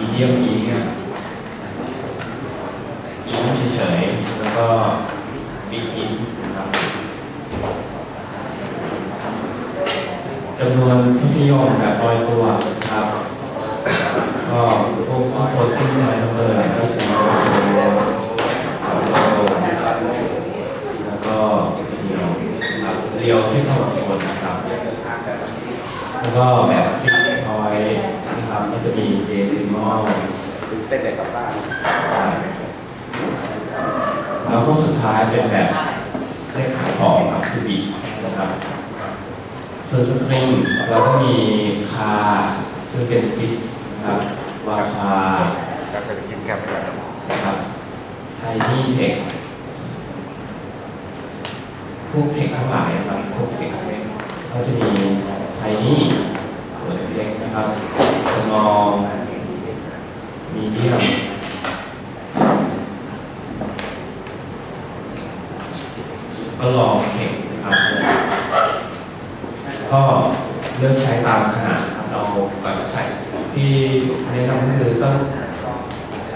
มีเดียมอีเนี่ยอินเฉยๆแล้วก็บิ๊กอินนะครับจำนวนทศนิยมแบบลอยตัวนะครับ ก็พวกข้อคนที่มาเบอร์เนี่ก็คือแล้วก็เรียวนะครับเรียวที่เข้ากับคนนะครับ แล้วก็แบบฟิกพอยนะครับก็จะมีเดซิมอล ตื่นเต้นเลยกลับบ้านแล้วก็สุดท้ายเป็นแบบเลขขาสองครับคือบีนะครับส่วนสตริงแล้วก็มีคาซึ่งเป็นฟิกนะครับวาคาก็จะไปกินกับนะครับไทนี่เทคพวกเทคทั้งหลายนะครับพวกเทคเล็กก็จะมีไทนี่ตัวเล็กๆนะครับสมอล มีเดียมก็ลองเทคนะครับก็เลือกใช้ตามขนาดครับเราแบบใช้ที่แนะนำก็คือต้อง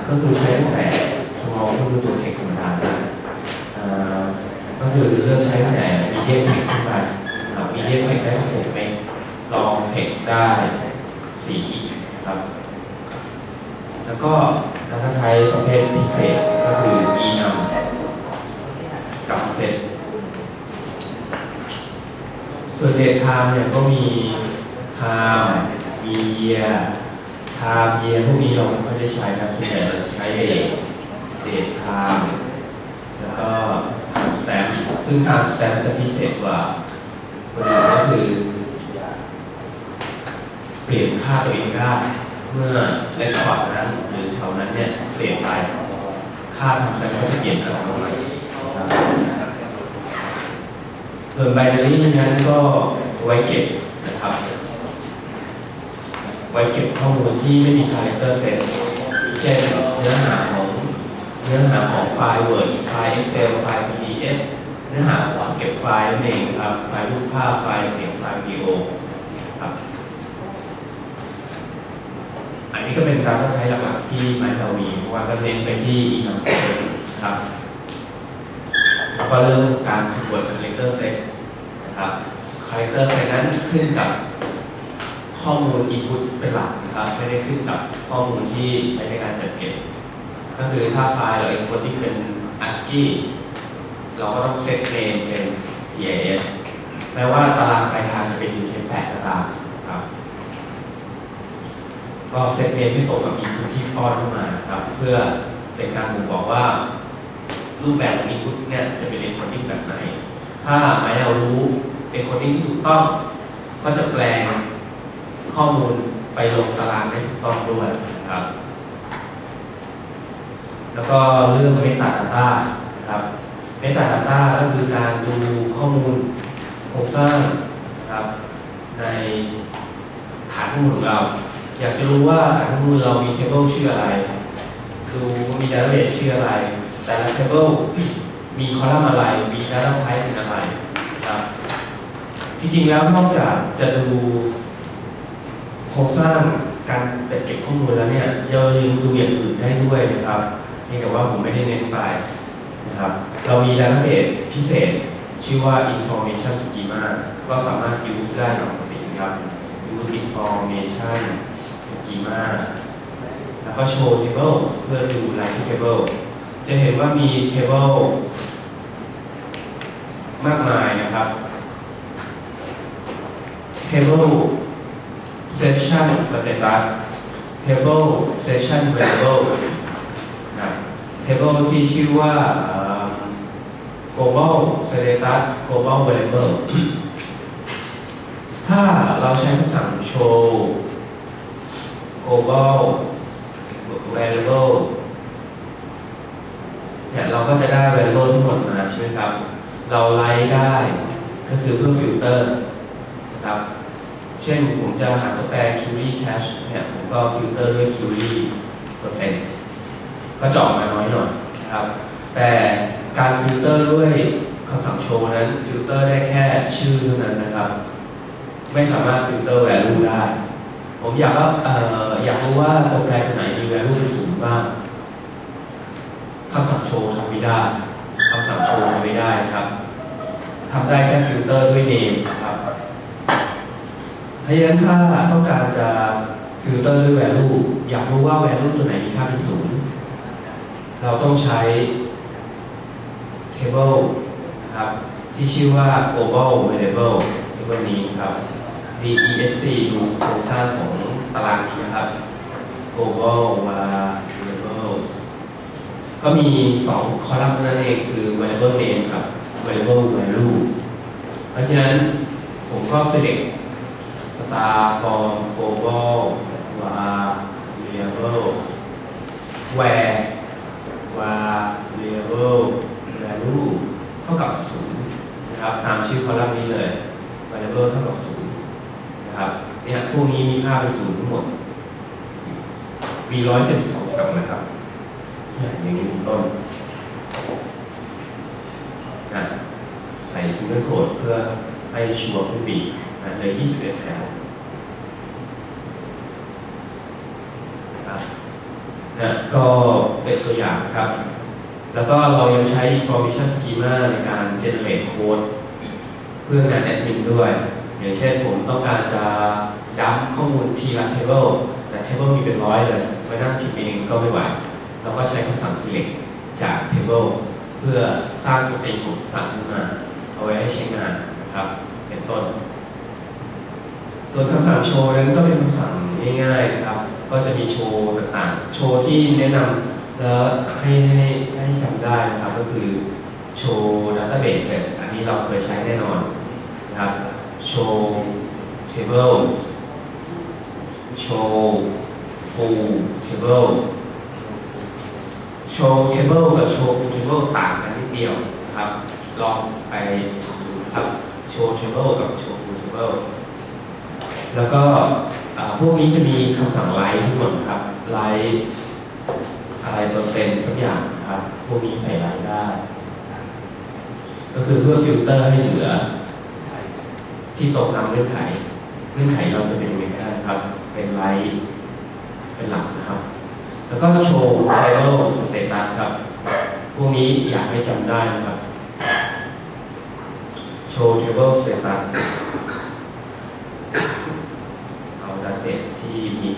ก็คือใช้ตั้งแต่ small ก็คือตัวเทคธรรมดาอ่าก็คือเลือกใช้ตั้งแต่ medium tech ขึ้นมาครับ medium tech ได้หกเมกลองเทคได้สี่ขีดครับ แล้ว ก็แล้วก็ใช้ประเภทพิเศษก็คือ e n u m กับเซตส่วนเดทไทม์เนี่ยก็มี time มี year ไทม์เยียพวกนี้เราไม่ค่อยได้ใช้นะส่วนใหญ่เราใช้เดทเดทไทม์แล้วก็ไทม์สแตมซึ่งไทม์สแตมจะพิเศษกว่าคนอื่นก็คือเปลี่ยนค่าตัวเองได้ เมื่อเรคคอร์ดนั้นหรือแถวนั้นเนี่ยเปลี่ยนไปค่าทำสแตมก็จะเปลี่ยนอัตโนมัตินะครับส่วนไบนารีนั้นก็ไว้เก็บนะครับ ไว้เก็บข้อมูลที่ไม่มี character set เช่นเนื้อหาของเนื้อหาของไฟล์ Word ไฟล์ Excel ไฟล์ PDF เนื้อหาของเก็บไฟล์นั่นเองครับ ไฟล์รูปภาพไฟล์เสียงไฟล์วิดีโอครับ อันนี้ก็เป็นการใช้หลักๆที่ไมเรามีเพราะว่าก็เน้นไปที่ e n u m b e r ครับแล้วก็เรื่องการ convert character set นะครับ character set นั้นขึ้นกับข้อมูล input เป็นหลักนะครับไม่ได้ขึ้นกับข้อมูลที่ใช้ในการจัดเก็บ ก็คือถ้าไฟล์เรา encoding เป็น ASCII เราก็ต้องเซตเนมเป็น TIS แม้ว่าตารางปลายทางจะเป็น UTF-8 ก็ตามครับ ก็เซตเมนมให้ตรงกับ input ที่ป้อนเข้ามาครับ เพื่อเป็นการบ่งบอกว่า รูปแบบอง input เนี่ยจะเป็น encoding แบบไหน ถ้าไม่เรารู้ encoding ที่ถูกต้อง ก็จะแปลงข้อมูลไปลงตารางได้ถูกต้องด้วยครับ แล้วก็เรื่อง Metadata นะครับ Metadata ก็คือการดูข้อมูลโครงสร้างครับในฐานข้อมูลของเรา อยากจะรู้ว่าฐานข้อมูลเรามี table ชื่ออะไร ดูว่ามี database ชื่ออะไร แต่ละ table มีคอลัมน์อะไร มี data type เป็นอะไรนะครับจริงๆแล้วนอกจากจะดูโครงสร้างการจัดเก็บข้อมูลแล้วเนี่ยเรายังดูอย่างอื่นได้ด้วยนะครับนี่แต่ว่าผมไม่ได้เน้นไปนะครับ เรามีดัตเตอร์เบสพิเศษชื่อว่า information schema ก็สามารถ use ได้ตามปกตินะครับ use information ดีมาก แล้วก็โชว์เทเบิลเพื่อดูไลท์เทเบิลจะเห็นว่ามีเทเบิลมากมายนะครับเทเบิลเซสชันสเตตัสเทเบิลเซสชันเวเบิลนะเทเบิลที่ชื่อว่า global status global variable ถ้าเราใช้คำสั่ง show global variable เนี่ยเราก็จะได้ variable ทั้งหมดมาใช่ไหมครับ เราไล่ได้ก็คือเพื่อฟิลเตอร์นะครับ เช่นผมจะหาตัวแปร Curie Cache เนี่ยผมก็ฟิลเตอร์ด้วย Curie เปอร์เซ็นต์ก็จะออกมาน้อยหน่อยนะครับ แต่การฟิลเตอร์ด้วยคำสั่งโชว์นั้นฟิลเตอร์ได้แค่ชื่อเท่านั้นนะครับ ไม่สามารถฟิลเตอร์ value ได้ ผมอยากว่าออยากรู้ว่าตัวแปรตัวไหนมี value เป็นศูนย์บ้างคำสั่งโชว์ทำไม่ได้คำสั่งโชว์ทำไม่ได้นะครับทำได้แค่ฟิลเตอร์ด้วย name นะครับเพราะฉะนั้นถ้าต้องการจะฟิลเตอร์ด้วย value อยากรู้ว่า value ตัวไหนมีค่าเป็นศูนย์เราต้องใช้ table นะครับที่ชื่อว่า global variable table นี้ครับ DESC ดูโครงสร้างของตารางนี้นะครับ global variables ก็มี 2 คอลัมน์นั่นเองคือ variable name กับ variable value เพราะฉะนั้นผมก็ select star from global variables where variable value เท่ากับ0นะครับตามชื่อคอลัมน์นี้เลย variable เท่ากับ0 นะครับเนี่ยพวกนี้มีค่าเป็น0ทั้งหมด มีร้อยเจ็ดสองกับนะครับเนี่ยอย่างนี้เป็นต้นนะใส่ซิงเกิลโคดเพื่อให้ชัวร์ขึ้นบีนะเลย21แถวครับนะก็เป็นตัวอย่างครับ แล้วก็เรายังใช้ information schema ในการ generate code เพื่องานแอดมินด้วย อย่างเช่นผมต้องการจะดัมข้อมูลทีละ table แต่ table มีเป็นร้อยเลยไปนั่งพิมพ์เองก็ไม่ไหวเราก็ใช้คำสั่ง select จาก table เพื่อสร้างสตรีมของสั่งขึ้นมา เอาไว้ให้ใช้งานนะครับ เป็นต้น ส่วนคำสั่งโชว์นั้นก็เป็นคำสั่งง่ายๆนะครับ ก็จะมีโชว์ต่างๆ โชว์ที่แนะนำแล้วให้ให้ให้จำได้นะครับก็คือโชว์ database อันนี้เราเคยใช้แน่นอนนะครับ โชว์ tables โชว์ full table โชว์ table กับโชว์ full table ต่างกันนิดเดียวครับ ลองไปทำดูครับโชว์ table กับโชว์ full table แล้วก็พวกนี้จะมีคำสั่งไลท์ทั้งหมดนครับ ไลท์อะไรเปอร์เซ็นต์สักอย่างครับ พวกนี้ใส่ไลท์ได้ ก็คือเพื่อฟิลเตอร์ให้เหลือ ที่ตกตามเงื่อนไขเงื่อนไขเราจะเป็นยังไงก็ได้ครับ เป็นไลท์เป็นหลักนะครับ แล้วก็โชว์ table status ครับ พวกนี้อยากให้จำได้นะครับ โชว์ table status เอาดาเต็ที่มี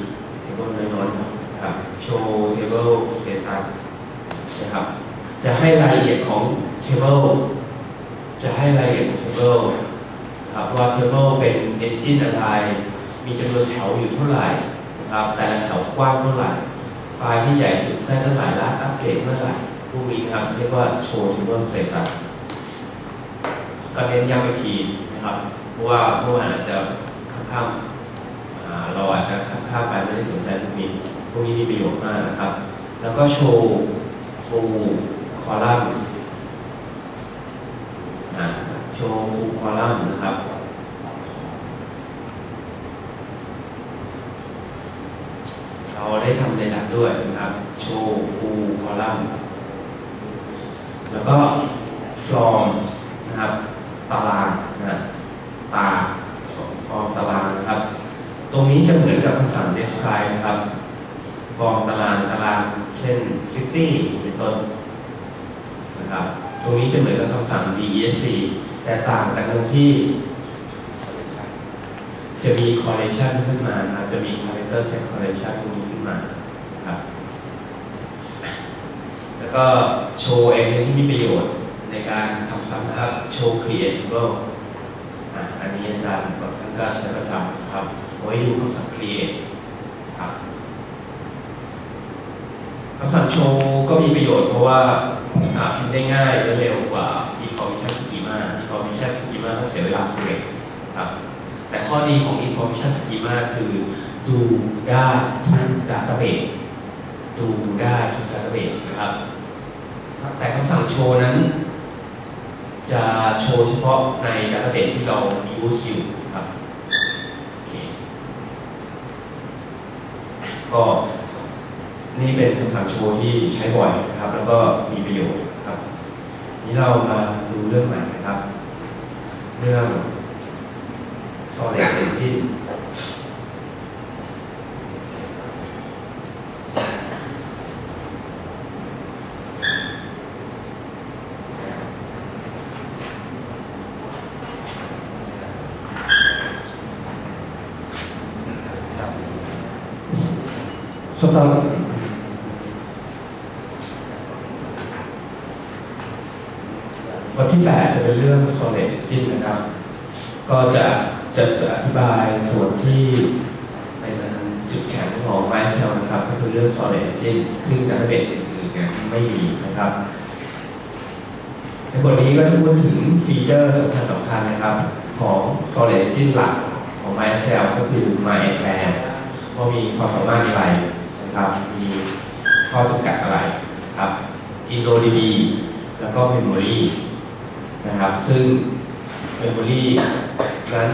table น้อยๆนะครับ โชว์ table status นะครับ จะให้รายละเอียดของ table จะให้รายละเอียดของ table นะครับว่า เป็น engine อะไร มีจำนวนแถวอยู่เท่าไหร่นะครับแต่ละแถวกว้างเท่าไหร่ ไฟล์ที่ใหญ่สุดได้เท่าไหร่และอัปเกรดเมื่อไหร่พวกนี้นะครับเรียกว่า show table status ก็เน้นย้ำอีกทีนะครับเพราะว่าเมื่อวานอาจจะข้ามๆอ่าเราอาจจะข้ามๆไปไม่ได้สนใจพวกนี้พวกนี้มีประโยชน์มากนะครับ แล้วก็โชว์ full column นะโชว์ full column นะครับ เราได้ทำในดับด้วยนะครับ โชว์ full column แล้วก็ from นะครับ ตารางนะตา from ตารางนะครับ ตรงนี้จะเหมือนกับคำสั่ง describe นะครับ from ตารางตารางเช่น city เป็นต้นนะครับ ตรงนี้จะเหมือนกับคำสั่ง desc แต่ต่างกันตรงที่ จะมี correlation ขึ้นมานะครับจะมี character set correlation ขึ้นมานะครับ แล้ว ก็โชว์เองที่มีประโยชน์ในการทำซ้ำนะครับ โชว์ creatable อะอันนี้อาจารย์บอกท่านก็ใช้ประจำนะครับเอาไว้ดูคำสั่ง create ครับคำสั่งโชว์ก็มีประโยชน์เพราะว่าพิมพ์ได้ง่ายและเร็วกว่า information schema information schema ต้องเสียเวลา select ครับแต่ข้อดีของ information schema คือดูได้ทุก database ดูได้ทุก database นะครับ แต่คำสั่งโชว์นั้น จะโชว์เฉพาะใน database ที่เรา use อยู่ครับ โอเค ก็นี่เป็นคำสั่งโชว์ที่ใช้บ่อยนะครับ แล้วก็มีประโยชน์ครับ นี้เรามาดูเรื่องใหม่นะครับ เรื่อง solid engine สตอรวันที่ 8 จะเป็นเรื่อง solid engine นะครับ ก็จะจะจะอธิบายส่วนที่เป็นจุดแข็งของ m y c e l นะครับ ก็คือเรื่อง solid engine ซึ่งดัตเตอร์เบอื่นๆเนี่ยไม่มีนะครับ ในบทนี้ก็จะพูดถึงฟีเจอร์สำคัญสำคัญนะครับ ของ solid engine หลักของ MySQL ก็คือ MySQL ว่ามีความสามารถอะไร ครับมีข้อจำกัดอะไรครับ InnoDB แล้วก็ Memory นะครับ ซึ่ง Memory นั้น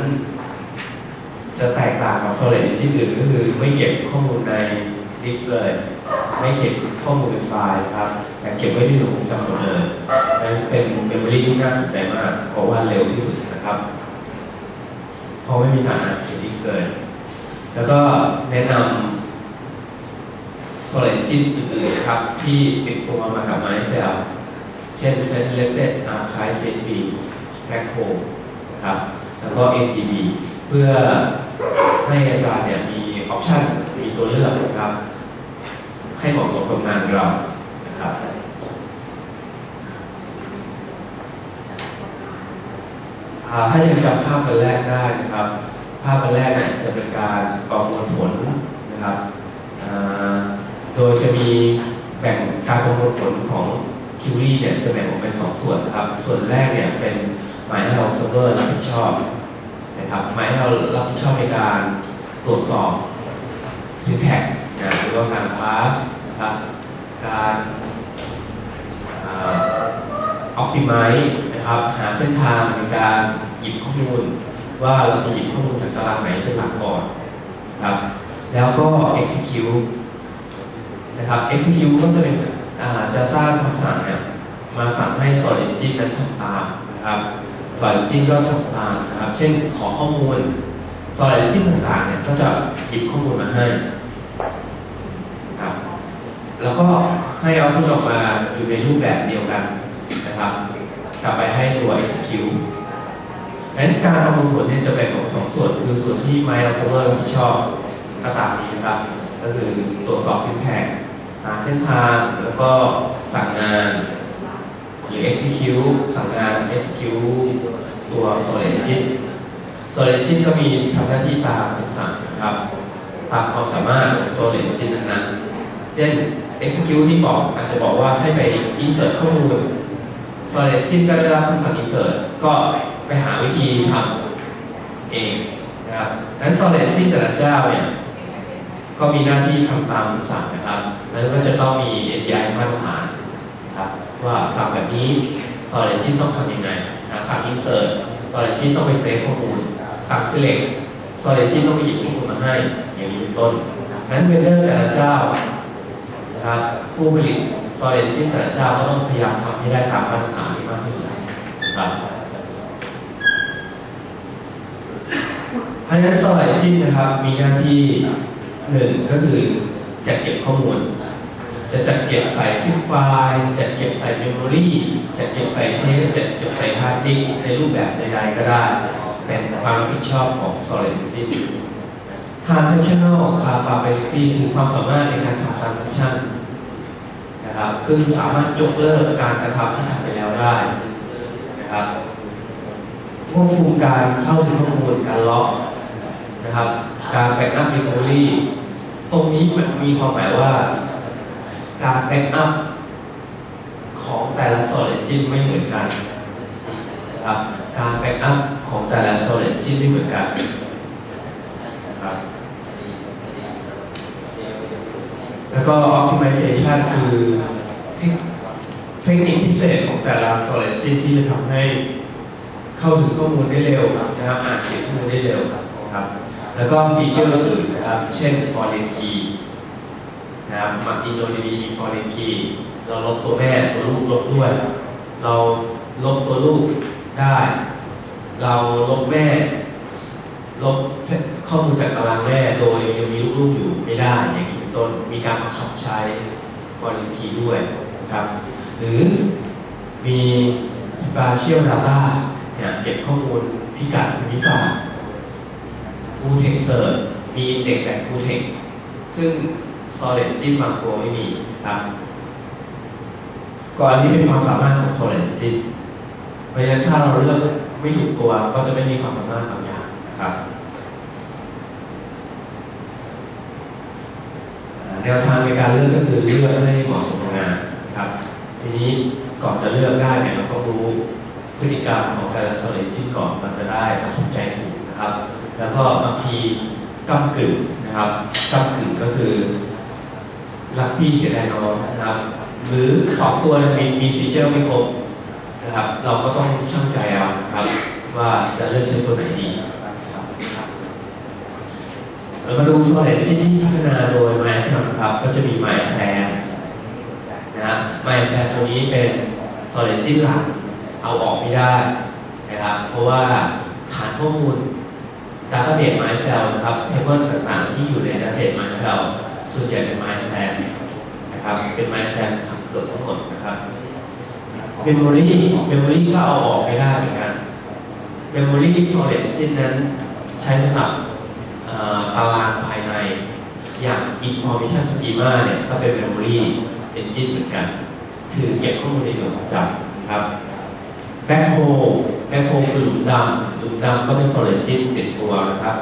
จะแตกต่างกับ Solid Engine อื่นก็คือไม่เก็บข้อมูลในดิสก์เลย ไม่เก็บข้อมูลเป็นไฟล์ครับ แต่เก็บไว้ในหน่วยจำตัวเลยนั่นเป็นเมมโมรีที่น่าสนใจมาก เพราะว่าเร็วที่สุดนะครับ เพราะไม่มีฐานเก็บดิสก์เลย แล้วก็แนะนำ Solid Engine อื่นๆครับ ที่ติดตัวมากับ MySQL เช่น f e d l e t e d Archive FB Backhoe นะครับแล้วก็ NDB เพื่อให้อาจารย์เนี่ยมีออปชันมีตัวเลือกนะครับ ให้เหมาะสมกับงานเรานะครับถ้ายังจำภาพกันแรกได้นะครับ ภาพกันแรกเนี่ยจะเป็นการประมวลผลนะครับอ่า โดยจะมีแบ่งการประมวลผลของคิวรี่เนี่ยจะแบ่งออกเป็นสองส่วนนะครับ ส่วนแรกเนี่ยเป็นหมายให้เราเซิร์ฟเวอร์รับผิดชอบนะครับหมายให้เรารับผิดชอบในการตรวจสอบ syntax นะหรือว่าการ pass นะครับการอ่า optimize นะครับหาเส้นทางในการหยิบข้อมูล ว่าเราจะหยิบข้อมูลจากตารางไหนเป็นหลักก่อนครับแล้วก็ execute นะครับ execute ก็จะเป็นจะสร้างคำสั่งเนี่ยมาสั่งให้ solid engine นั้นทำตามนะครับ solid engine ก็ทำตามนะครับ เช่นขอข้อมูล solid engine ต่างๆเนี่ยก็จะหยิบข้อมูลมาให้ครับแล้วก็ให้เอาพุทออกมาอยู่ในรูปแบบเดียวกันนะครับกลับไปให้ตัว execute งั้นการประมวลผลเนี่ยจะแบ่งออกสองส่วน คือส่วนที่ MySQL รับผิดชอบก็ตามนี้นะครับ ก็คือตรวจสอบ syntax หาเส้นทางแล้วก็สั่งงานหรือ execute สั่งงาน execute ตัว solid engine solid engine ก็มีทำหน้าที่ตามคำสั่งนะครับตามความสามารถของ solid engine นั้นเช่น execute ที่บอกอาจจะบอกว่าให้ไป insert ข้อมูล solid engine ก็ได้รับคำสั่ง insert ก็ไปหาวิธีทำเองนะครับนั้น solid engine แต่ละเจ้าเนี่ย ก็มีหน้าที่ทำตามคำสั่งนะครับ แล้วก็จะต้องมี API มาตรฐานนะครับว่าสั่งแบบนี้ solid engine ต้องทำยังไงนะสั่ง insert solid engine ต้องไปเซฟข้อมูลสั่ง select solid engine ต้องไปหยิบข้อมูลมาให้ อย่างนี้เป็นต้นนั้นเวนเดอร์แต่ละเจ้านะครับผู้ผลิต solid engine แต่ละเจ้าก็ต้องพยายามทำให้ได้ตามมาตรฐานที่มากที่สุดนะครับเพราะฉะนั้น solid engine นะครับมีหน้าที่ หนึ่งก็คือจัดเก็บข้อมูล จะจัดเก็บใส่คลิปไฟล์ จัดเก็บใส่เมมโมรีจัดเก็บใส่เทปจัดเก็บใส่ฮาร์ดดิสก์ในรูปแบบใดๆก็ได้ เป็นความรับผิดชอบของ solid engine transactional capability คือความสามารถในการทำ transaction นะครับคือสามารถยกเลิกการกระทำที่ทำไปแล้วได้นะครับควบคุมการเข้าถึงข้อมูลการล็อกนะครับ การแบ็กอัพ recovery ตรงนี้มันมีความหมายว่า การแบ็กอัพของแต่ละ solid engine ไม่เหมือนกันนะครับการแบ็กอัพของแต่ละ solid engine ไม่เหมือนกันนะครับแล้วก็ optimization คือเทคนิคพิเศษของแต่ละ solid engine ที่จะทำให้เข้าถึงข้อมูลได้เร็วนะครับอ่านเก็บข้อมูลได้เร็วครับ แล้วก็ฟีเจอร์อื่นนะครับเช่น foreign key นะครับมัก InnoDB มี foreign key เราลบตัวแม่ตัวลูกลบด้วย เราลบตัวลูกได้ เราลบแม่ ลบข้อมูลจากตารางแม่โดยยังมีลูกๆอยู่ไม่ได้อย่างนี้เป็นต้นมีการบังคับใช้ foreign key ด้วยนะครับ หรือมี spatial data เนี่ยเก็บข้อมูลพิกัดภูมิศาสตร์ full text search มี index แบบ full text ซึ่ง Solid ที่บางตัวไม่มีครับก็อันนี้เป็นความสามารถของ Solid จิตเพราะฉะนั้นถ้าเราเลือกไม่ถูกตัวก็จะไม่มีความสามารถบางอย่างนะครับแนวทางในการเลือกก็คือเลือกให้เหมาะสมกับงานนะครับ ทีนี้ก่อนจะเลือกได้เนี่ยเราต้องรู้พฤติกรรมของแต่ละ Solid จิตก่อนมันจะได้ตัดสินใจถูกนะครับ แล้วก็บางทีก้ากึ่งนะครับก้ากึ่งก็คือรักพี่เสียดายน้องนะครับ หรือสองตัวมีมีฟีเจอร์ไม่ครบนะครับ เราก็ต้องช่างใจเอาครับ ว่าจะเลือกใช้ตัวไหนดีแล้วก็ดูโซเลตที่ที่พัฒนาโดยไมซ์นะครับ ก็จะมีไมซ์แซมนะไมซ์แซมตัวนี้เป็นโซเลตจิ้นหลักเอาออกไม่ได้นะครับ เพราะว่าฐานข้อมูล ดาต้าเบส MySQL นะครับเทเบิลต่างๆ ที่อยู่ในดาต้าเบส MySQL ส่วนใหญ่เป็น MySQL นะครับเป็น MySQL ทั้งเกือบทั้งหมดนะครับ Memory Memory ก็เอาออกไม่ได้เหมือนกัน Memory Storage เช่นนั้นใช้สำหรับตารางภายในอย่าง Information Schema เนี่ยก็เป็น Memory Engine เหมือนกัน คือเก็บข้อมูลในหน่วยความจำนะครับ แบ็คโคโฮคือหลุมดำหลุมดำก็เป็นโซลิดจิตติดตัวนะครับ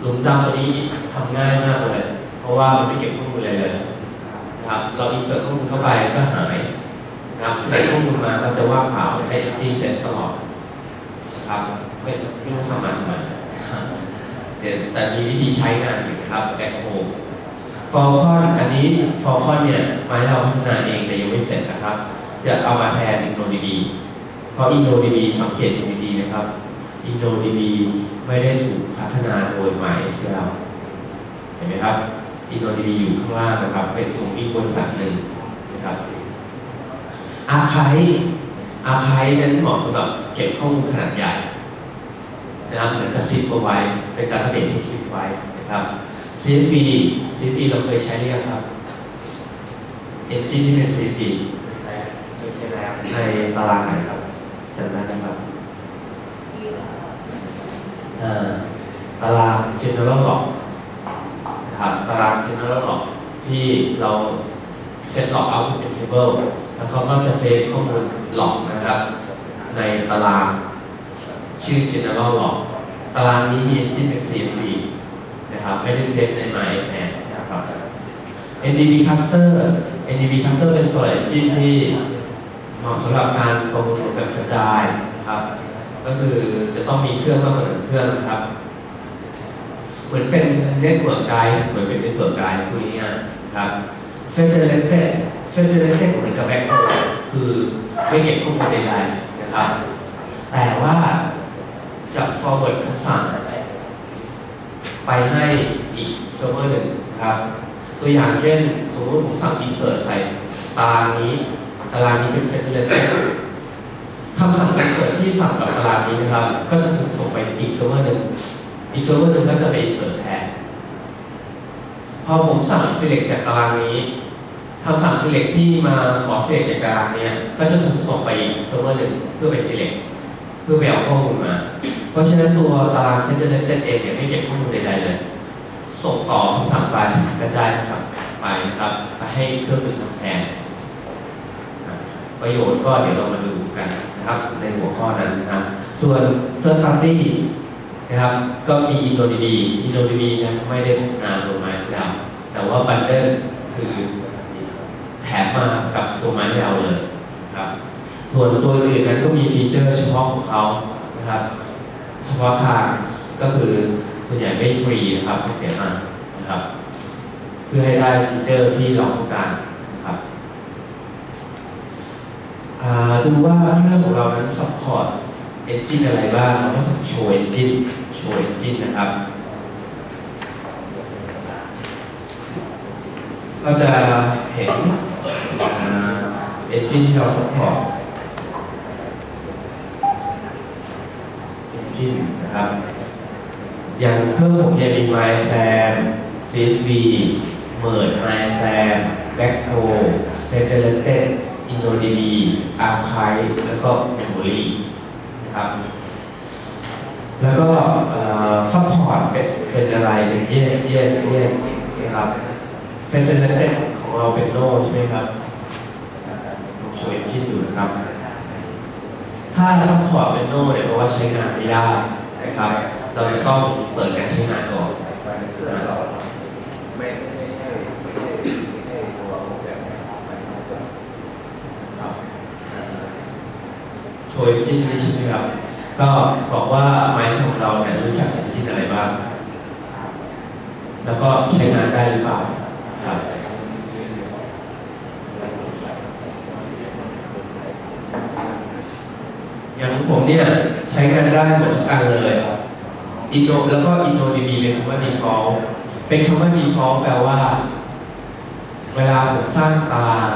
หลุมดำตัวนี้ทำง่ายมากเลย เพราะว่ามันไม่เก็บข้อมูลอะไรเลยนะครับเราอินเสิร์ตข้อมูลเข้าไปก็หายนะครับใส่ข้อมูลมาก็จะว่าเปล่าได้ดีเซ็ตตลอดนะครับไม่ไม่ต้องทำมันทำไมเดี๋ยวแต่มีวิธีใช้งานอยู่ครับแบ็คโฮฟอลคอนอันนี้ฟอลคอนเนี่ยไม้เราพัฒนาเองแต่ยังไม่เสร็จนะครับ จะเอามาแทนอินโนดีบี ราะ InnoDB สังเกตดูดีๆนะครับ InnoDB ไม่ได้ถูกพัฒนาโดย MySQL เห็นไหมครับ InnoDB อยู่ข้างล่างนะครับ เป็นตรงอีกบริษัทหนึ่งนะครับ Archive Archive นั้นเหมาะสำหรับเก็บข้อมูลขนาดใหญ่นะครับเหมือนกับซิปเอาไว้ เป็นการเบสที่ซิปไว้นะครับ CSV CSV เราเคยใช้หรือยังครับ Engine ที่เป็น CSV ไม่ใช่แล้วในตารางไหนครับ จำได้ไหมครับอ่าตาราง general log นะครับตาราง general log ที่เราเซต log out เป็น table แล้วเขาก็จะเซฟข้อมูล log นะครับ ในตารางชื่อ general log ตารางนี้มี engine เป็น CSV นะครับ ไม่ได้เซฟใน MySQL นะครับ NDB cluster NDB cluster เป็น storage engine ที่ เหมาะสำหรับการประมวลผลแบบกระจายครับ ก็คือจะต้องมีเครื่องมากกว่าหนึ่งเครื่องนะครับ เหมือนเป็นเน็ตเวิร์กไดเหมือนเป็นเน็ตเวิร์กไดคุยง่ายๆนะครับเฟเดเรเต็เฟเดเรเต็เหมือนกับแบ็คโฮคือไม่เก็บข้อมูลใดๆนะครับ แต่ว่าจะ forward คำสั่งไปให้อีกเซิร์ฟเวอร์หนึ่งครับ ตัวอย่างเช่น สมมติผมสั่ง insert ใส่ตานี้ ตารางนี้เป็นเฟซเลนคำสั่ง insert ที่สั่งกับตารางนี้นะครับ ก็จะถูกส่งไปอีกเซิร์ฟเวอร์หนึ่งอีกเซิร์ฟเวอร์หนึ่งก็จะไป insert แทนพอผมสั่ง select จากตารางนี้คำสั่ง select ที่มาขอ select จากตารางเนี้ยก็จะถูกส่งไปอีกเซิร์ฟเวอร์หนึ่งเพื่อไป select เพื่อไปเอาข้อมูลมา เพราะฉะนั้นตัวตาราง federated เองเนี่ยไม่เก็บข้อมูลใดๆเลย ส่งต่อคำสั่งไปกระจายคำสั่งไปนะครับไปให้เครื่องอื่นทำแทน ประโยชน์ก็เดี๋ยวเรามาดูกันนะครับในหัวข้อนั้นนะส่วน third party นะครับก็มี InnoDB InnoDB ยังไม่ได้พัฒนาตัวไม้แล้วแต่ว่า bundle คือแถมมากับตัวไม้เราเลยครับส่วนตัวอื่นนั้นก็มีฟีเจอร์เฉพาะของเขานะครับเฉพาะทางก็คือส่วนใหญ่ไม่ฟรีนะครับไม่เสียมานะครับ เพื่อให้ได้ฟีเจอร์ที่เราต้องการนะครับ อ่า ดูว่าเครื่องของเรานั้นซัพพอร์ตเอนจินอะไรบ้างเราก็โชว์เอนจินโชว์เอนจินนะครับก็จะเห็นเอนจินที่เราซัพพอร์ตเอนจินนะครับ อย่างเครื่องผมเนี่ยมี MyFan CSV Merge MyFan Backhoe Federated InnoDB Archive แล้วก็ Memory นะครับแล้วก็ซัพพอร์ตเป็นอะไรเป็นแยกแยกแยกนะครับเฟนเดนเต็ของเราเป็นโนใช่ไหมครับผมโชว์เอนจินอยู่นะครับ ถ้าซัพพอร์ตเป็นโนเนี่ยเพราะว่าใช้งานไม่ได้นะครับ เราจะต้องเปิดการใช้งานก่อน ไม่ไม่ใช่ไม่ใช่ไม่ใช่ตัวโปรแกรมนะครับมันมาจาก ครับเอ่อ โชว์จินนี้ใช่ไหมครับ ก็บอกว่าไม้ของเราเนี่ยรู้จักเอนจินอะไรบ้าง แล้วก็ใช้งานได้หรือเปล่าครับอย่างผมเนี่ยใช้งานได้หมดทุกอันเลยอินโนแล้วก็อินโนดีบีเป็นคำว่า default เป็นคำว่า default แปลว่า เวลาผมสร้างตาราง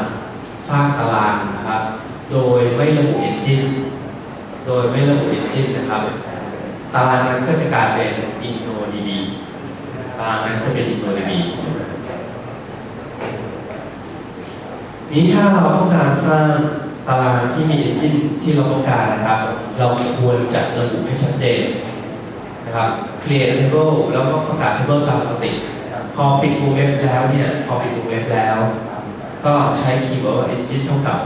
สร้างตารางนะครับ โดยไม่ระบุเอนจิน โดยไม่ระบุเอนจินนะครับ ตารางนั้นก็จะกลายเป็น InnoDB ตารางนั้นจะเป็น InnoDB นี้ถ้าเราต้องการสร้างตารางที่มี engine ที่เราต้องการนะครับ เราควรจะระบุให้ชัดเจนนะครับ create table แล้วก็ประกาศ table ตามปกติ พอปิดวงเล็บแล้วเนี่ย พอปิดวงเล็บแล้ว ก็ใช้คีย์เวิร์ดว่า engine เท่ากับ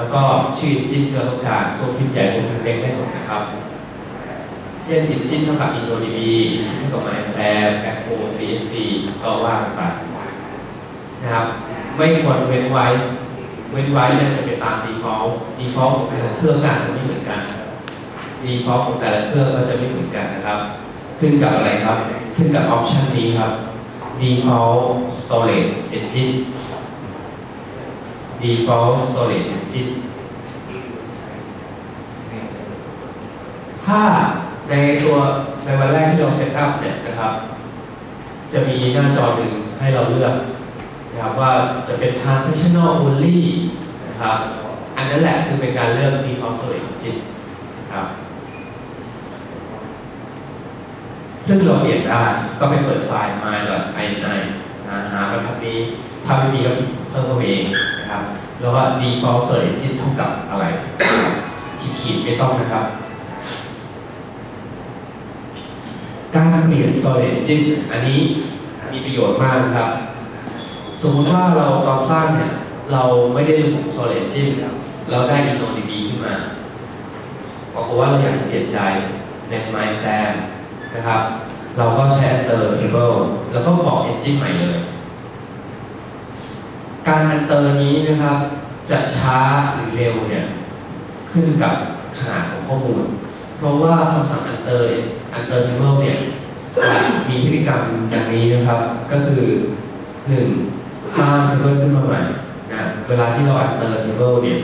แล้วก็ชื่อ engine ที่เราต้องการตัวพิมพ์ใหญ่ตัวพิมพ์เล็กได้หมดนะครับเช่น engine เท่ากับ InnoDB engine เท่ากับ MyFair Echo CSV ก็ว่ากันไปนะครับ ไม่ควรเว้นไว้ เว้นไว้นี่ยจะเป็นตาม default default ของแต่ละเครื่องก็อาจจะไม่เหมือนกัน default ของแต่ละเครื่องก็จะไม่เหมือนกันนะครับ ขึ้นกับอะไรครับ ขึ้นกับ option นี้ครับ default storage engine default storage engine ถ้าในตัวในวันแรกที่เราเซตอัพเนี่ยนะครับ จะมีหน้าจอหนึ่งให้เราเลือกนะครับว่าจะเป็น transactional only นะครับ อันนั้นแหละคือเป็นการเลือก default storage engine นะครับ ซึ่งเราเปลี่ยนได้ก็ไปเปิดไฟล์ my.ini นะหาบรรทัดนี้ถ้าไม่มีก็เพิ่มเข้าไปเอง นะครับ แล้วก็ default storage engine เท่ากับอะไรขีดๆไม่ต้องนะครับ การเปลี่ยน solid engine อันนี้มีประโยชน์มากนะครับ สมมติว่าเราตอนสร้างเนี่ยเราไม่ได้ระบุ solid engine เราได้ InnoDB ขึ้นมาบอกว่าเราอยากเปลี่ยนใจใน MyFan นะครับ เราก็ใช้ enter table แล้วก็บอก engine ใหม่เลย การ enter นี้นะครับ จะช้าหรือเร็วเนี่ยขึ้นกับขนาดของข้อมูล เพราะว่าคำสั่ง enter enter table เบิลเนี่ยมีพฤติกรรมอย่างนี้นะครับ ก็คือหนึ่งสร้าง table ขึ้นมาใหม่นะเวลาที่เรา enter table เบิลเนี่ย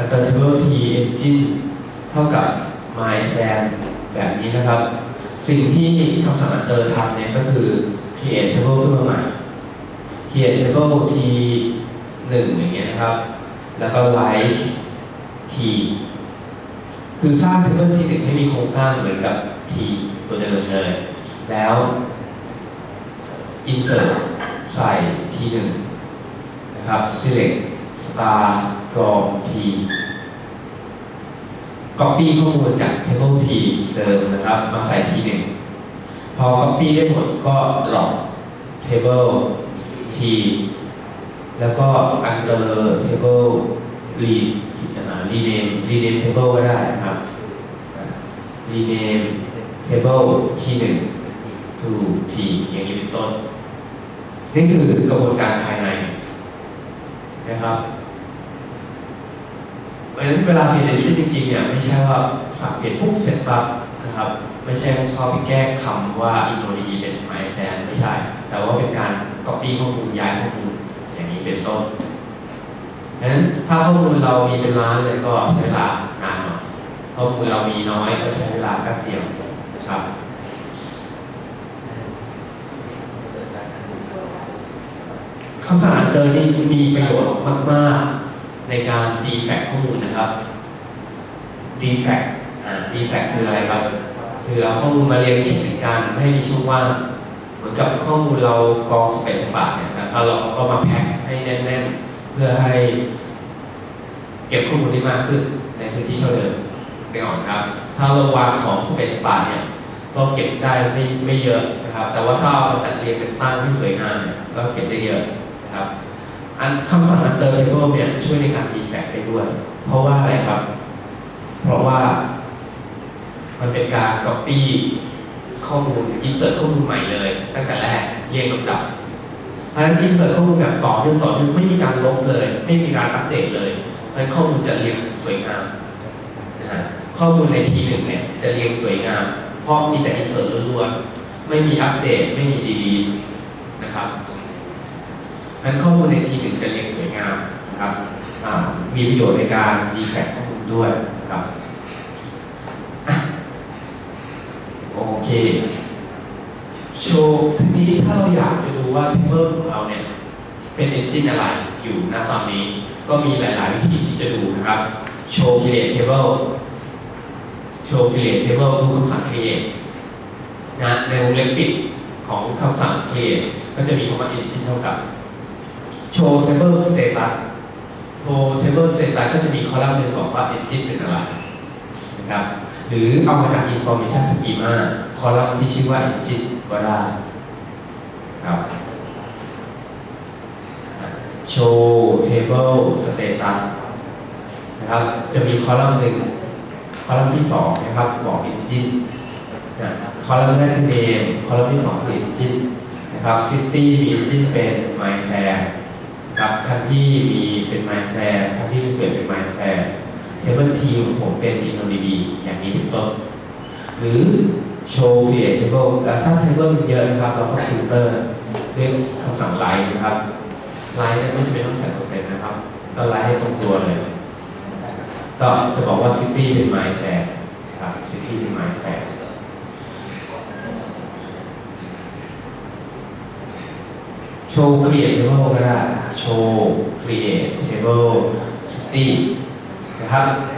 enter table t engine เท่ากับ my fan แบบนี้นะครับ สิ่งที่คำสั่ง enter ทำเนี่ยก็คือ create table ขึ้นมาใหม่ create table t หนึ่งอย่างเงี้ยนะครับ แล้วก็ like t คือสร้าง table t หนึ่งให้มีโครงสร้างเหมือนกับ t ตัวเดิมเลย แล้ว insert ใส่ t หนึ่งนะครับ select star from t copy ข้อมูลจาก table t เดิมนะครับ มาใส่ t หนึ่ง พอ copy ได้หมดก็ drop table t แล้วก็ under table read rename rename table ก็ได้นะครับ rename table ที่หนึ่ง to t อย่างนี้เป็นต้น นี่คือกระบวนการภายในนะครับเพราะฉะนั้นเวลาเปลี่ยนเอนจินจริงๆเนี่ยไม่ใช่ว่าสับเปลี่ยนปุ๊บเสร็จปั๊บนะครับ ไม่ใช่เข้าไปแก้คำว่า InnoDB เป็น MyFan ไม่ใช่ แต่ว่าเป็นการ copy ข้อมูลย้ายข้อมูลอย่างนี้เป็นต้นดังนั้นถ้าข้อมูลเรามีเป็นล้านเลยก็ใช้เวลานานหน่อยข้อมูลเรามีน้อยก็ใช้เวลาแป๊บเดียวนะครับคำสั่ง enter นี่มีประโยชน์มาก ๆ ในการ defect ข้อมูลนะครับ defect อ่า defect คืออะไรครับ คือเอาข้อมูลมาเรียงเขียนกันให้มีช่องว่างเหมือนกับข้อมูลเรากองสเปซสปาเนี่ยนะครับเราก็มาแพ็คให้แน่นๆ เพื่อให้เก็บข้อมูลได้มากขึ้นในพื้นที่เท่าเดิมไม่ออกครับ ถ้าเราวางของสเปซสปาเนี่ยก็เก็บได้ไม่ไม่เยอะนะครับ แต่ว่าถ้าเอาจัดเรียงเป็นตั้งที่สวยงามเนี่ยก็เก็บได้เยอะนะครับอันคำสั่ง enter table เนี่ยช่วยในการ defect ได้ด้วย เพราะว่าอะไรครับ เพราะว่า มันเป็นการ copy ข้อมูล insert ข้อมูลใหม่เลย ตั้งแต่แรกเรียงลำดับเพราะฉะนั้น insert ข้อมูลแบบต่อเนื่องต่อเนื่องไม่มีการลบเลย ไม่มีการอัปเดตเลยเพราะฉะนั้นข้อมูลจะเรียงสวยงามนะฮะข้อมูลในทีหนึ่งเนี่ยจะเรียงสวยงาม เพราะมีแต่ insert ล้วนๆไม่มีอัปเดตไม่มี delete นะครับนั้นข้อมูลในทีหนึ่งจะเรียงสวยงามนะครับมีประโยชน์ในการ defect ข้อมูลด้วยนะครับ โอ เค โชว์ทีนี้ถ้าเราอยากจะดูว่า table ของเราเนี่ย เป็น engine อะไรอยู่ณตอนนี้ ก็มีหลาย ๆ วิธีที่จะดูนะครับ โชว์ create table โชว์ create table ดูคำสั่ง create นะในวงเล็บปิดของคำสั่ง create ก็จะมีคำว่า engine เท่ากับโชว์ table status โชว์ table status ก็จะมีคอลัมน์หนึ่งบอกว่า engine เป็นอะไรนะครับ หรือเอามาจาก information schema คอลัมน์ที่ชื่อว่า engine ก็ได้ครับโชว์ table status นะครับ จะมีคอลัมน์หนึ่งคอลัมน์ที่สองนะครับบอก engine นะคอลัมน์แรกคือ name คอลัมน์ที่สองคือ engine นะครับ city มี engine เป็น my fair ครับคันที่มีเป็น my fair คันที่เปลี่ยนเป็น my fair เทเบิลทีของผมเป็น InnoDB อย่างนี้เป็นต้นหรือโชว์ create table แล้วถ้า table มันเยอะนะครับเราก็ฟิลเตอร์ด้วยกคำสั่งไลน์นะครับไลน์เนี่ยไม่จำเป็นต้องใส่เปอร์เซ็นต์นะครับก็ไลน์ให้ตรงตัวเลย ก็จะบอกว่า city เป็น my fair ครับ city เป็น my fair โชว์ create table ก็ได้โชว์ create table city นะครับ